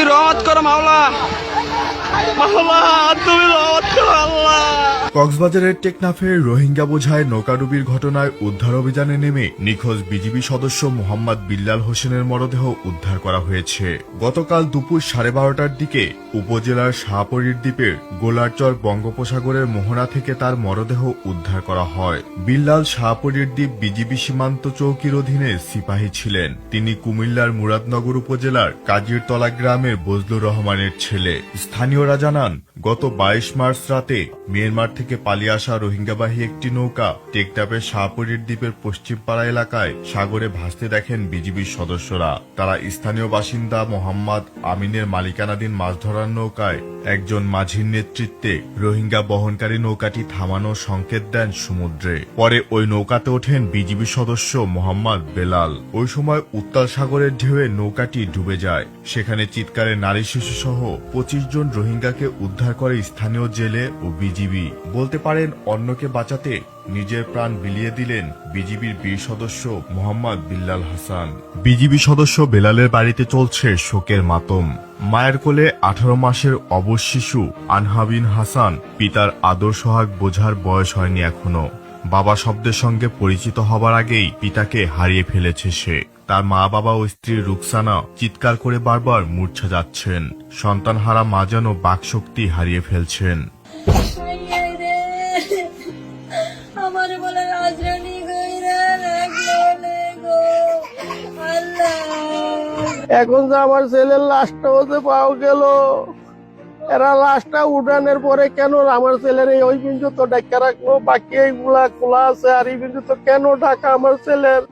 তুমি রহমত করো মাওলা। মাওলা তুমি কক্সবাজারের টেকনাফের রোহিঙ্গা বোঝায় নৌকাডুবির ঘটনায় উদ্ধার অভিযানে নেমে নিখোঁজ বিজিবি সদস্য মোহাম্মদ বিল্লাল হোসেনের মরদেহ উদ্ধার করা হয়েছে। গতকাল দুপুর সাড়ে বারোটার দিকে উপজেলার শাহপরীর দ্বীপের গোলারচর বঙ্গোপসাগরের মোহনা থেকে তার মরদেহ উদ্ধার করা হয়। বিল্লাল শাহপরীর দ্বীপ বিজিবি সীমান্ত চৌকির অধীনে সিপাহী ছিলেন। তিনি কুমিল্লার মুরাদনগর উপজেলার কাজিরতলা গ্রামের বজলুর রহমানের ছেলে। স্থানীয়রা জানান, গত বাইশ মার্চ রাতে মিয়ানমার থেকে পালিয়ে আসা রোহিঙ্গাবাহী একটি নৌকা টেকটাপের শাহপুরীর দ্বীপের পশ্চিমপাড়া এলাকায় সাগরে ভাসতে দেখেন বিজিবির সদস্যরা। তারা স্থানীয় বাসিন্দা মোহাম্মদ আমিনের মালিকানাধীন মাছ ধরার নৌকায় একজন মাঝির নেতৃত্বে রোহিঙ্গা বহনকারী নৌকাটি থামানোর সংকেত দেন সমুদ্রে। পরে ওই নৌকাতে ওঠেন বিজিবি সদস্য মোহাম্মদ বেলাল। ওই সময় উত্তাল সাগরের ঢেউয়ে নৌকাটি ডুবে যায়। সেখানে চিৎকারে নারী শিশু সহ পঁচিশ জন রোহিঙ্গাকে উদ্ধার করে স্থানীয় জেলে ও বিজিবি। বলতে পারেন, অন্যকে বাঁচাতে নিজের প্রাণ বিলিয়ে দিলেন বিজিবির বীর সদস্য মোহাম্মদ বিল্লাল হাসান। বিজিবি সদস্য বেলালের বাড়িতে চলছে শোকের মাতম। মায়ের কোলে আঠারো মাসের অবশ শিশু আনহাবিন হাসান পিতার আদর সোহাগ বোঝার বয়স হয়নি এখনও। বাবা শব্দের সঙ্গে পরিচিত হবার আগেই পিতাকে হারিয়ে ফেলেছে সে। তার মা বাবা ও স্ত্রী রুকসানা চিৎকার করে বারবার মূর্ছা যাচ্ছেন। সন্তানহারা মা যেন বাকশক্তি হারিয়ে ফেলছেন। আমার বলে রাজরানী গইরা লাগল গো এখন যে আমার ছেলের লাশটা হতে পাও গেল। এরা লাশটা উঠানের পরে কেন আমার ছেলের এই ওই তো ডাক্কা রাখল বাকি এইগুলা খোলা আছে আর এই বিন্দু তো কেন ঢাকা আমার ছেলের?